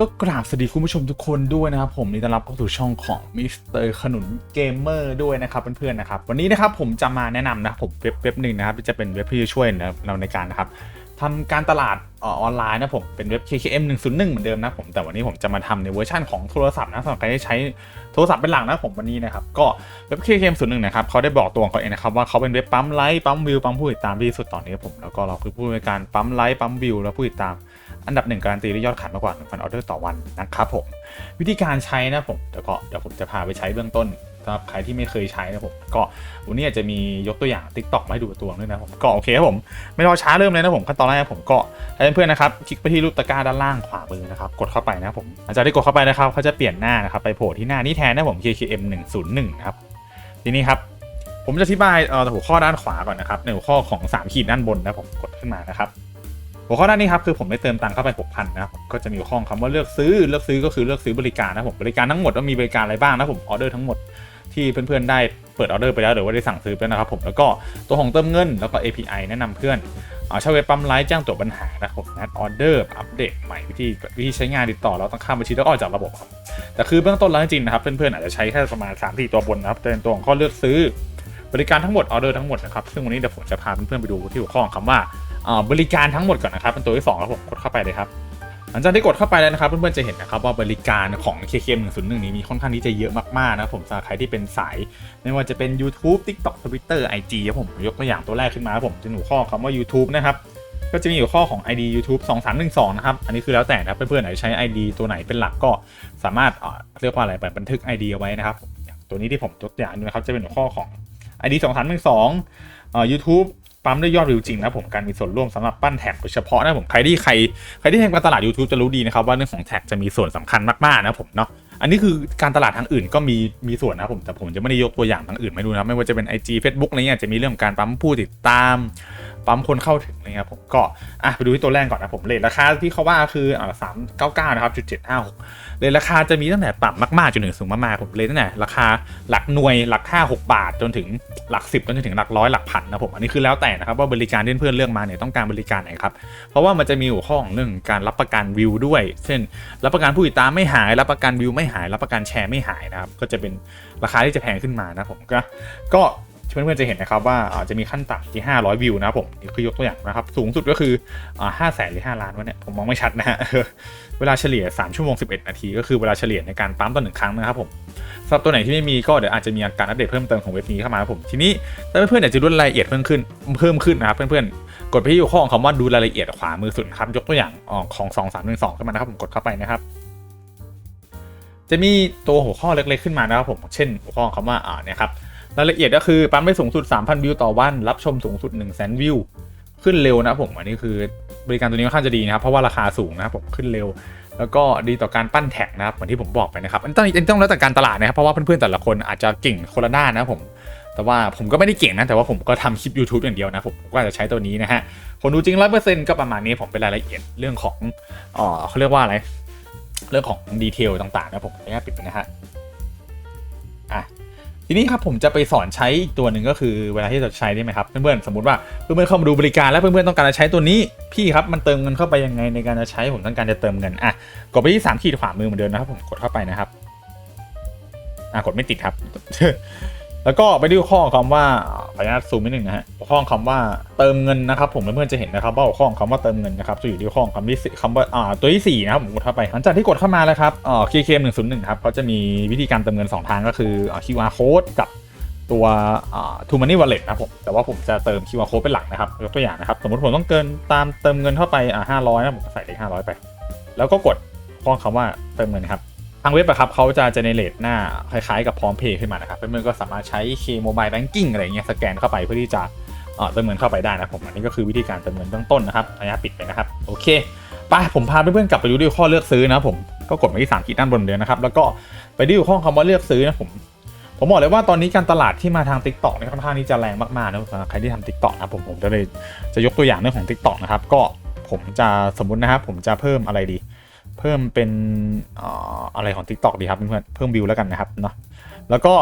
ก็กราบสวัสดีคุณผู้ชมทุกคนด้วยนะครับผมนี่ต้อนรับเข้าสู่ช่องของมิสเตอร์ขนุนเกมเมอร์ด้วยนะครับเพื่อนๆนะครับวันนี้นะครับผมจะมาแนะนำนะครับผมเว็บเว็บหนึ่งนะครับที่จะเป็นเว็บที่จะช่วยเราในการนะครับทำการตลาดออนไลน์นะผมเป็นเว็บ KKM 101 เหมือนเดิมนะผมแต่วันนี้ผมจะมาทำในเวอร์ชันของโทรศัพท์นะสำหรับใครที่ใช้โทรศัพท์เป็นหลักนะผมวันนี้นะครับก็เว็บ KKM 01นะครับเขาได้บอกตัวของเขาเองนะครับว่าเขาเป็นเว็บปั๊มไลค์ปั๊มวิวปั๊มผู้ติดตามที่ดีสุดตอนนี้ผมแล้วก็เราคือผู้บริการปั๊มไลค์ปั๊มวิวแล้วผู้ติดตาม อันดับหนึ่งการันตีด้วยยอดขายมากกว่า1,000ออเดอร์ต่อวันนะครับผมวิธีการใช้นะผมเดี๋ยวก็เดี๋ยวผมจะพาไปใช้เบื้องต้นสำหรับใครที่ไม่เคยใช้นะผมก็วันนี้อาจจะมียกตัวอย่าง Tik t o อกมาให้ดูตัวด้วยนะผมก็โอเคครับผมไม่รอช้าเริ่มเลยนะผมขั้นตอนแรกผมก็ให้เพื่อนๆนะครับคลิกไปที่รูปตะกร้าด้านล่างขวามือนะครับกดเข้าไปนะครับผมหลังจากที่กดเข้าไปนะครับเขาจะเปลี่ยนหน้านะครับไปโผล่ที่หน้านี้แทนนะผม KKM 101นะครับทีนี้ครับผมจะอธิบายเอ่อหัวข้อด้านขวาก่อนนะครับในหัวข้อของ3ขีดด้านบนนะผมกดขึ้นมานะครับ หัวข้อด้านี้ครับคือผมได้เติมตังค์เข้าไป 6,000 นะครับก็จะมีข้อคำว่าเลือกซื้อเลือกซื้อก็คือเลือกซื้อบริการนะผมบริการทั้งหมดว่ามีบริการอะไรบ้างนะผมออเดอร์ทั้งหมดที่เพื่อนๆได้เปิดออเดอร์ไปแล้วหรือว่าได้สั่งซื้อไปแล้วนะครับผมแล้วก็ตัวของเติมเงินแล้วก็ API แนะนำเพื่อนอ่าใช้เว็บปั๊มไลฟ์แจ้งตัวปัญหานะครับผมนัดออเดอร์อัปเดตใหม่วิธีวิธีใช้งานติดต่อแล้วต้องข้ามบัญชีแล้วออกจากระบบครับแต่คือเบื้องต้นแล้วจริงๆนะครับเพื่อนๆอาจจะใช้แค่ประมาณ3 4ตัวบนนะครับเป็นตัวของข้อเลือกซื้อบริการทั้งหมดออเดอร์ทั้งหมดนะครับซึ่งวันนี้เดี๋ยวผมจะพาเพื่อนๆไปดูที่หัวข้อคำว่า บริการทั้งหมดก่อนนะครับเป็นตัวที่2ครับผมกดเข้าไปเลยครับหลังจากที่กดเข้าไปแล้วนะครับเพื่อนๆจะเห็นนะครับว่าบริการของ KKM 101 นี้มีค่อนข้างที่จะเยอะมากๆนะผมสำหรับใครที่เป็นสาย ไม่ว่าจะเป็น YouTube TikTok Twitter IG ครับผมยกตัวอย่างตัวแรกขึ้นมาครับผมจะหนูข้อคำว่า YouTube นะครับก็จะมีอยู่ข้อของ ID YouTube 2312 นะครับ อันนี้คือแล้วแต่นะเพื่อนๆไหนใช้ ID ตัวไหนเป็นหลักก็สามารถเรียกว่าอะไรแบบบันทึก ID เอาไว้นะครับ ตัวนี้ที่ผมยกตัวอย่างดูนะครับจะเป็นหัวข้อของ ID 2312เอ่อ YouTube ปั๊มด้วยยอดวิวจริงนะผมการมีส่วนร่วมสำหรับปั้นแท็กโดยเฉพาะนะผมใครที่ใครใครที่ทำการตลาด YouTube จะรู้ดีนะครับว่าเรื่องของแท็กจะมีส่วนสำคัญมากๆนะผมเนาะ อันนี้คือการตลาดทางอื่นก็มีมีส่วนนะผมแต่ผมจะไม่ได้ยกตัวอย่างทางอื่นไม่ดูนะไม่ว่าจะเป็น IG Facebook อะไรเงี้ยจะมีเรื่องของการปั๊มผู้ติดตามปั๊มคนเข้าถึงอะไรเงี้ยผมก็อะไปดูที่ตัวแรกก่อนนะผมเลทราคาที่เขาว่าคืออ่าสามเก้าเก้านะครับจุดเจ็ดห้าหกเลทราคาจะมีตั้งแต่ต่ำมากๆจนถึงสูงมากๆผมเลทตั้งแต่ราคาหลักหน่วยหลักห้าหกบาท จนถึงหลักสิบจนถึงหลักร้อยหลักพันนะผมอันนี้คือแล้วแต่นะครับว่าบริการที่เพื่อนๆเลือกมาเนี่ยต้องการบริการไหนครับเพราะว่ามันจะมีหัวข้อของเรื่องการรับประกันวิวด้วย เช่น รับประกันผู้ติดตามไม่หายรับประกันวิวไม่หายรับประกันแชร์ไม่หายนะครับ ก็จะเป็นราคาที่จะแพงขึ้นมานะผมก็ก็เพื่อนๆจะเห็นนะครับว่าจะมีขั้นต่ำที่ 500 วิวนะครับผมนี่คือยกตัวอย่างนะครับ สูงสุดก็คืออ่า5แสนหรือ 5 ล้านวะเนี่ยผมมองไม่ชัดนะฮะเวลาเฉลี่ย 3 ชั่วโมง 11 นาที ก็คือเวลาเฉลี่ยในการปั๊มต่อหนึ่งครั้งนะครับผมสำหรับตัวไหนที่ไม่มีก็เดี๋ยวอาจจะมีการอัปเดตเพิ่มเติมของเว็บนี้เข้ามาครับผมทีนี้ถ้าเพื่อนๆอยากจะรู้รายละเอียดเพิ่มขึ้นเพิ่มขึ้นนะครับเพื่อนๆกดไปที่หัวข้อของคำว่าดูรายละเอียดขวามือสุดครับยกตัวอย่างของ 2 3 1 2ขึ้นมานะครับผมกดเข้าไปนะครับ จะมีตัวหัวข้อเล็กๆขึ้นมานะครับผมเช่นหัวข้อคำว่าอ่าเนี่ยครับรายละเอียดก็คือปั๊มได้สูงสุด 3,000 วิวต่อวัน รับชมสูงสุด 1 0 0 0 0แวิว ขึ้นเร็วนะผมอันนี้คือบริการตัวนี้ค่อนข้างจะดีนะครับ เพราะว่าราคาสูงนะครับผมขึ้นเร็ว แล้วก็ดีต่อการปั้นแท็กนะครับเหมือนที่ผมบอกไปนะครับอันนี้ต้องต้องแล้วแต่การตลาดนะครับเพราะว่าเพื่อนๆแต่ละคนอาจจะเก่งคนละด้านนะผมแต่ว่าผมก็ไม่ได้เก่งนะ แต่ว่าผมก็ทำคลิป YouTube อย่างเดียวนะ ผมก็จะใช้ตัวนี้นะฮะคนดูจริงร้อยเปอร์เซ็นต์ก็ประมาณนี้ผมเป็นรายละเอียดเรื่องของอ่อเขาเรียกว่าอะไร เรื่องของดีเทลต่างๆนะผมขออนุญาตปิดนะฮะอะทีนี้ครับผมจะไปสอนใช้อีกตัวหนึ่งก็คือเวลาที่จะใช้ได้ไหมครับเพื่อนๆสมมติว่าเพื่อนๆเข้ามาดูบริการแล้วเพื่อนๆต้องการจะใช้ตัวนี้พี่ครับมันเติมเงินเข้าไปยังไงในการจะใช้ผมต้องการจะเติมเงินอะกดไปที่3ขีดขวามือเหมือนเดิมนะครับผมกดเข้าไปนะครับอะกดไม่ติดครับ แล้วก็ไปดูข้อของคำว่าขออนุญาตซูมนิดนึงนะฮะข้อของคำว่าเติมเงินนะครับ ผมเพื่อนๆจะเห็นนะครับว่าข้อของคำว่าเติมเงินนะครับจะอยู่ที่ข้อของคำที่สี่คำว่าอ่าตัวที่สี่นะครับผมกดเข้าไปหลังจากที่กดเข้ามาแล้วครับอ่า KKM 101ครับเขาจะมีวิธีการเติมเงิน 2 ทางก็คืออ่า QR code กับตัวอ่า True Money Wallet นะครับผมแต่ว่าผมจะเติม QR code เป็นหลักนะครับยกตัวอย่างนะครับสมมติผมต้องเกินตามเติมเงินเข้าไปอ่า500นะผมใส่เลข500ไป แล้วก็กดข้อคำว่าเติมเงินครับางเว็บอะครับเขาจะเจเนเรตหน้าคล้ายๆกับพร้อมเพย์ขึ้นมานะครับเพื่อนๆก็สามารถใช้ K Mobile Banking อะไรเงี้ยสแกนเข้าไปเพื่อที่จะเติมเงินเข้าไปได้นะผมอันนี้ก็คือวิธีการเติมเงินเบื้องต้นนะครับระยะปิดไปนะครับโอเคไปผมพาเพื่อนๆกลับไปดูที่ข้อเลือกซื้อนะผมก็กดไปที่3ขีดด้านบนเดียวนะครับแล้วก็ไปดูข้อคำว่าเลือกซื้อนะผมผมบอกเลยว่าตอนนี้การตลาดที่มาทาง Tik t o อกนี่ค่อนข้างที่จะแรงมากๆนะสำหรับใครที่ทำ Tik t o อกนะผมผมจะเลยจะยกตัวอย่างเรื่องของ Tik t o อกนะครับก็ผมจะสมมตินะครับผมจะเพิ่มอะไรดี เพิ่มเป็นอะไรของ TikTok ดีครับเพื่อนเพิ่มวิวแล้วกันนะครับเนาะแล้วก็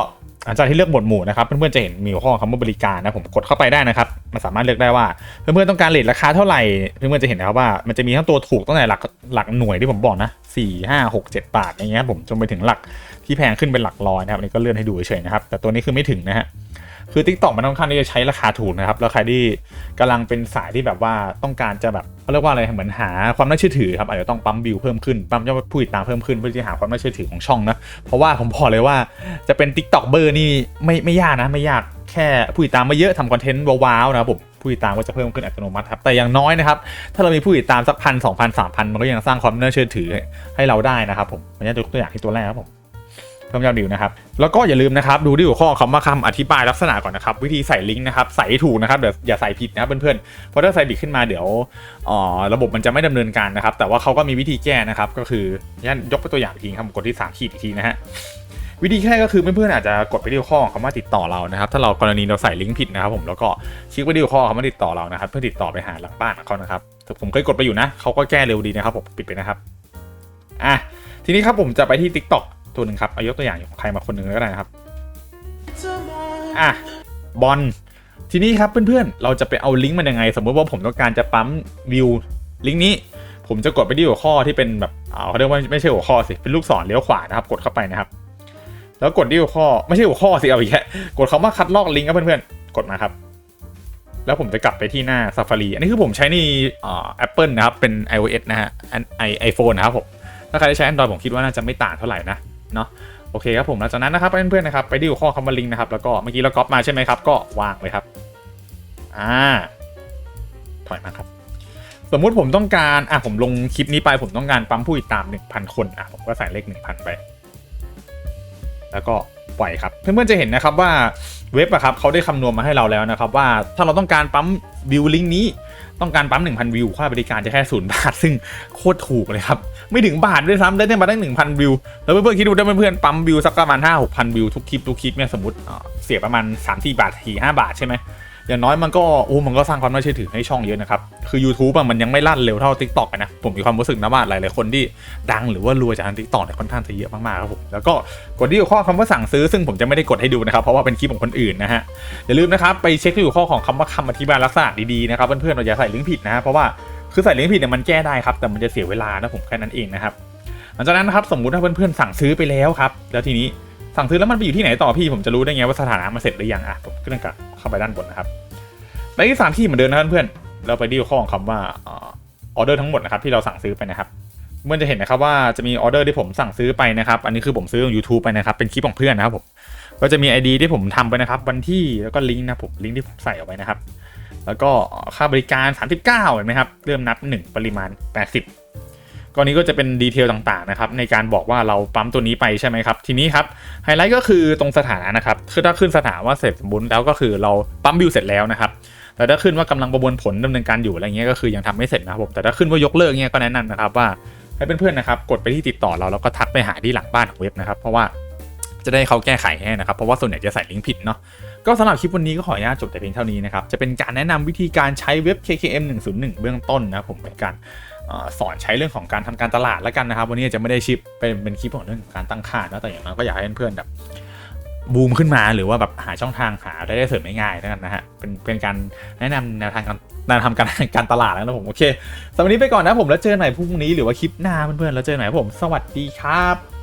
หลังจากที่เลือกหมวดหมู่นะครับเพื่อนๆจะเห็นมีหัวข้อคำว่าบริการนะผมกดเข้าไปได้นะครับมันสามารถเลือกได้ว่าเพื่อนๆต้องการเลทราคาเท่าไหร่เพื่อนๆจะเห็นนะครับว่ามันจะมีทั้งตัวถูกตั้งแต่หลักหลักหน่วยที่ผมบอกนะสี่ห้าหกเจ็ดบาทอย่างเงี้ยผมจนไปถึงหลักที่แพงขึ้นเป็นหลักร้อยนะครับนนี้ก็เลื่อนให้ดูเฉยๆนะครับแต่ตัวนี้คือไม่ถึงนะฮะ คือ t ิ k t o k มันค่อนข้างที่จะใช้ราคาถูกนะครับ แล้วใครที่กำลังเป็นสายที่แบบว่าต้องการจะแบบเขาเรียกว่าอะไรเหมือนหาความน่าเชื่อถือครับอาจจะต้องปั๊มวิวเพิ่มขึ้นปั๊มยอดผู้ติดตามเพิ่มขึ้นเพื่อที่หาความน่าเชื่อถือของช่องนะเพราะว่าผมบอกเลยว่าจะเป็น t ิ k t o k เบอร์นี่ไม่ไม่ยากนะไม่ยากแค่ผู้ติดตามมาเยอะทำคอนเทนต์ว้าวๆนะครับผมผู้ติดตามก็จะเพิ่มขึ้นอัตโนมัติครับแต่อย่างน้อยนะครับถ้าเรามีผู้ติดตามสักพันสองพันสามพันมันก็ยังสร้างความน่าเชื่อถือให้เราได้นะครับผมผมจะยกตัวอย่างที่ตัวแรกครับผม พิ่มยอดวิวนะครับแล้วก็อย่าลืมนะครับดูที่หัวข้อคำว่าคำอธิบายลักษณะก่อนนะครับวิธีใส่ลิงก์นะครับใส่ถูกนะครับเดี๋ยวอย่าใส่ผิดนะครับเพื่อนๆเพราะถ้าใส่ผิดขึ้นมาเดี๋ยวอ๋อระบบมันจะไม่ดำเนินการนะครับ แต่ว่าเขาก็มีวิธีแก้นะครับก็คือยันยกไปตัวอย่างทีครับผมกดที่3ขีดอีกทีนะฮะวิธีแก้ก็คือเพื่อนๆอาจจะกดไปที่หัวข้อของคำว่าติดต่อเรานะครับ ถ้าเรากรณีเราใส่ลิงก์ผิดนะครับผมแล้วก็คลิกไปที่หัวข้อคำว่าติดต่อเรานะครับ เพื่อติดต่อไปหาหลังบ้านเขานะครับผมเคยกดไปอยู่นะเขาก็แก้เร็วดีนะครับผมปิดไปนะครับอะทีนี้ครับผมจะไปที่ TikTok ตัวหนึ่งครับเอายกตัวอย่างของใครมาคนหนึ่งก็ได้นะครับอะบอลทีนี้ครับเพื่อนๆ เราจะไปเอาลิงก์มันยังไง สมมติว่าผมต้องการจะปั๊มวิวลิงก์นี้ ผมจะกดไปที่หัวข้อที่เป็นแบบเขาเรียกว่าไม่ใช่หัวข้อสิเป็นลูกศรเลี้ยวขวานะครับกดเข้าไปนะครับ แล้วกดที่หัวข้อไม่ใช่หัวข้อสิเอาอีกแค่กดคำว่าคัดลอกลิงก์ครับเพื่อนๆกดมาครับ แล้วผมจะกลับไปที่หน้า Safari อันนี้คือผมใช้ในอ่า Apple นะครับเป็น iOS นะฮะไอไอโฟนนะครับผมถ้าใครได้ใช้ Android ผมคิดว่าน่าจะไม่ต่างเท่าไหร่นะ เนาะโอเคครับผมหลังจากนั้นนะครับเพื่อนๆนะครับไปที่หัวข้อคำว่าลิงนะครับแล้วก็เมื่อกี้เราก๊อปมาใช่ไหมครับก็วางเลยครับอ่าถอยมาครับ สมมุติผมต้องการอะผมลงคลิปนี้ไปผมต้องการปั๊มผู้ติดตาม 1,000 คนอะผมก็ใส่เลข 1,000 ไป แล้วก็ปล่อยครับ เพื่อนๆจะเห็นนะครับว่าเว็บอะครับเขาได้คำนวณมาให้เราแล้วนะครับ ว่าถ้าเราต้องการปั๊มวิวลิงก์นี้ต้องการปั๊ม 1,000 วิว ค่าบริการจะแค่ศูนย์บาท ซึ่งโคตรถูกเลยครับ ไม่ถึงบาทด้วยซ้ำได้แค่มาได้1,000 วิว แล้วเพื่อนๆคิดดูถ้าเพื่อนๆปั๊มวิวสักประมาณ5 6,000 วิวทุกคลิปทุกคลิปเนี่ยสมมติเอ่อเสียประมาณ3 4บาท4 5บาทใช่ไหม อย่างน้อยมันก็โอ้มันก็สร้างความน่าเชื่อถือให้ช่องเยอะนะครับ คือ YouTube อะมันยังไม่ลั่นเร็วเท่า TikTok อะนะ ผมมีความรู้สึกนะว่าหลายๆคนที่ดังหรือว่ารวยจากทาง TikTok เนี่ยค่อนข้างจะเยอะมากๆครับผมแล้วก็กดที่หัวข้อคำว่าสั่งซื้อซึ่งผมจะไม่ได้กดให้ดูนะครับ เพราะว่าเป็นคลิปของคนอื่นนะฮะอย่าลืมนะครับไปเช็คที่หัวข้อของคำว่าคำอธิบายลักษณะดีๆนะครับเพื่อนๆเราอย่าใส่ลิงก์ผิดนะฮะเพราะว่าคือใส่ลิงก์ผิดเนี่ยมันแก้ได้ครับแต่มันจะเสียเวลานะผมแค่นั้นเองนะครับหลังจากนั้นนะครับสมมุติถ้าเพื่อนๆสั่งซื้อไปแล้วครับแล้วทีนี้ สั่งซื้อแล้วมันไปอยู่ที่ไหนต่อพี่ผมจะรู้ได้ไงว่าสถานะมันเสร็จหรือยังอะผมก็ต้องกลับเข้าไปด้านบนนะครับไปที่สามที่เหมือนเดิมนะเพื่อนๆเราไปที่ข้อของคำว่าออเดอร์ทั้งหมดนะครับที่เราสั่งซื้อไปนะครับเพื่อนจะเห็นนะครับว่าจะมีออเดอร์ที่ผมสั่งซื้อไปนะครับ อันนี้คือผมซื้อของ YouTube ไปนะครับ เป็นคลิปของเพื่อนนะครับผมก็จะมี ID ที่ผมทำไปนะครับ วันที่แล้วก็ลิงก์นะผมลิงก์ที่ผมใส่เอาไว้นะครับ แล้วก็ค่าบริการ 39เห็นไหมครับ เริ่มนับ 1 ปริมาณ 80 ก็นี้ก็จะเป็นดีเทลต่างๆนะครับในการบอกว่าเราปั๊มตัวนี้ไปใช่ไหมครับ ทีนี้ครับไฮไลท์ก็คือตรงสถานะนะครับคือถ้าขึ้นสถานะว่าเสร็จสมบูรณ์แล้วก็คือเราปั๊มบิวเสร็จแล้วนะครับแต่ถ้าขึ้นว่ากำลังประมวลผลดำเนินการอยู่อะไรเงี้ยก็คือยังทำไม่เสร็จนะครับผมแต่ถ้าขึ้นว่ายกเลิกเงี้ยก็แนะนำนะครับว่าให้เพื่อนๆนะครับกดไปที่ติดต่อเราแล้วก็ทักไปหาที่หลังบ้านของเว็บนะครับเพราะว่าจะได้เขาแก้ไขให้นะครับเพราะว่าส่วนใหญ่จะใส่ลิงก์ผิดเนาะก็สำหรับคลิปวันนี้ก็ขออนุญาตจบแต่เพียงเท่านี้นะครับจะเป็นการแนะนำวิธีการใช้เว็บ KKM 101 เบื้องต้นนะผมเป็นการ สอนใช้เรื่องของการทำการตลาดแล้วกันนะครับ วันนี้จะไม่ได้ชิปเป็นเป็นคลิปของเรื่องการตั้งค่านะแต่อย่างน้อยก็อยากให้เพื่อนๆแบบบูมขึ้นมาหรือว่าแบบหาช่องทางหาได้เสริมง่ายๆแล้วกันนะฮะเป็นเป็นการแนะนำแนวทางการแนวทำการการตลาดแล้วนะผมโอเคสำหรับวันนี้ไปก่อนนะผมแล้วเจอกันใหม่พรุ่งนี้หรือว่าคลิปหน้าเพื่อนๆแล้วเจอกันใหม่ผม สวัสดีครับ